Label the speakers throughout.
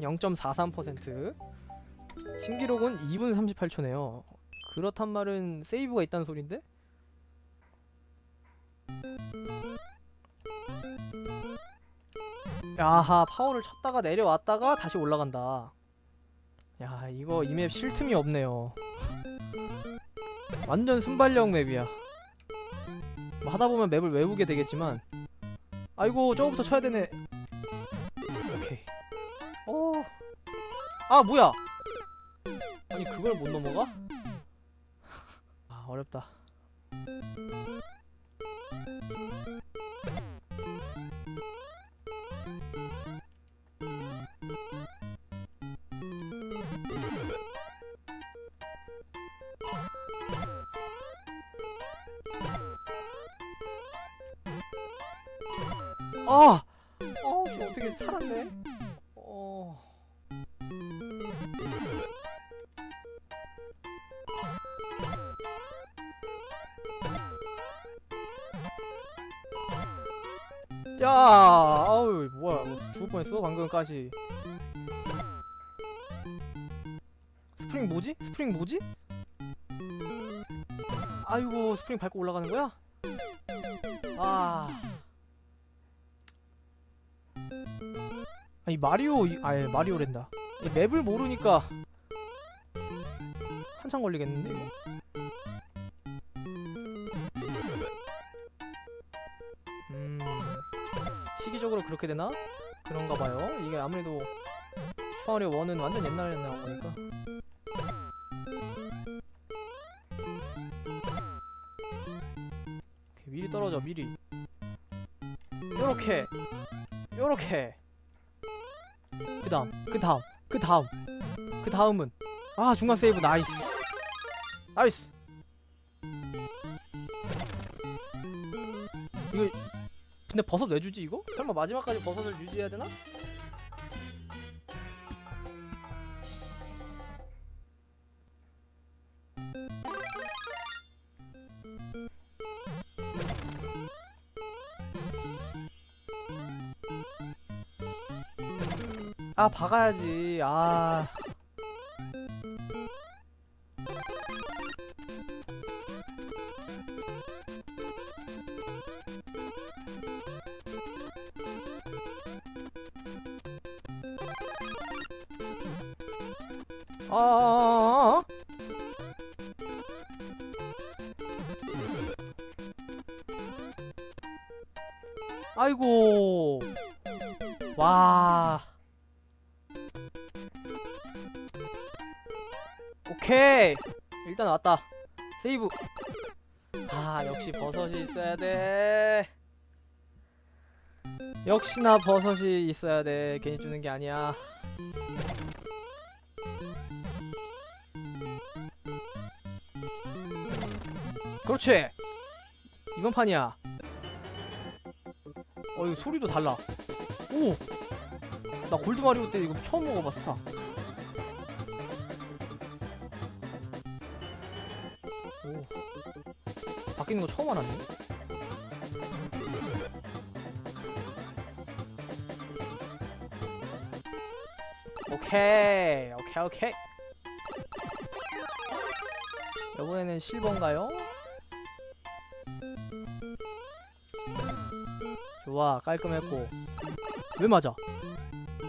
Speaker 1: 0.43% 신기록은 2분 38초네요. 그렇단 말은 세이브가 있다는 소린데? 야하 파워를 쳤다가 내려왔다가 다시 올라간다. 야 이거 이 맵 쉴 틈이 없네요. 완전 순발력 맵이야. 뭐 하다보면 맵을 외우게 되겠지만. 아이고 저거부터 쳐야 되네 아 뭐야 아니 그걸 못 넘어가? 아 어렵다 아! 어, 씨, 어떻게 살았네? 야, 아우, 뭐야, 뭐 죽을 뻔했어 방금까지. 스프링 뭐지? 스프링 뭐지? 아이고, 스프링 밟고 올라가는 거야? 아. 아니 마리오 이- 아예 마리오랜다 이 맵을 모르니까 한참 걸리겠는데 이거 시기적으로 그렇게 되나? 그런가 봐요. 이게 아무래도 슈퍼마리오 1은 완전 옛날에 나온 거니까. 오케이, 미리 떨어져 미리. 요렇게. 요렇게. 그 다음 그 다음 그 다음. 그 다음은. 아 중간 세이브. 나이스. 나이스 근데 버섯 왜 주지 이거? 설마 마지막까지 버섯을 유지해야 되나? 아 박아야지 아 아, 아이고. 와. 오케이. 일단 왔다. 세이브. 아 역시 버섯이 있어야 돼. 역시나 버섯이 있어야 돼. 괜히 주는 게 아니야 그렇지. 이번 판이야. 어 이거 소리도 달라. 오 나 골드 마리오 때 이거 처음 먹어봐 스타. 오. 바뀌는 거 처음 알았네. 오케이 오케이 오케이. 이번에는 실버인가요? 좋아 깔끔했고. 왜 맞아?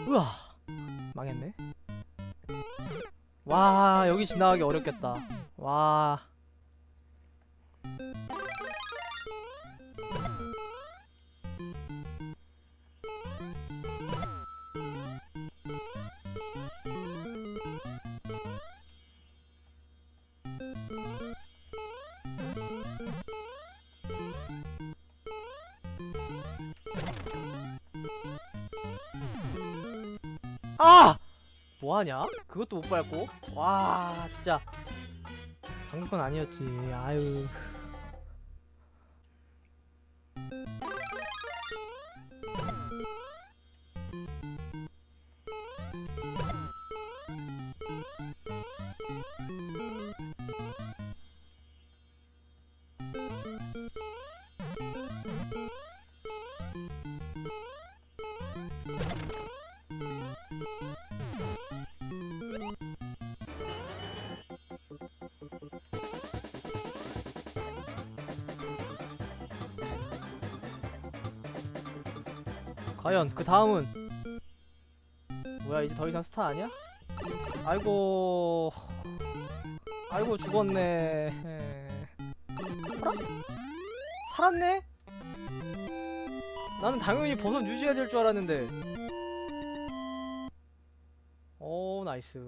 Speaker 1: 우와 망했네. 와 여기 지나가기 어렵겠다. 와 아! 뭐하냐? 그것도 못 밟고? 와 진짜 방금 건 아니었지 아유 과연 그 다음은 뭐야 이제 더 이상 스타 아니야? 아이고 아이고 죽었네 어라? 살았네? 나는 당연히 버섯 유지해야 될 줄 알았는데 나이스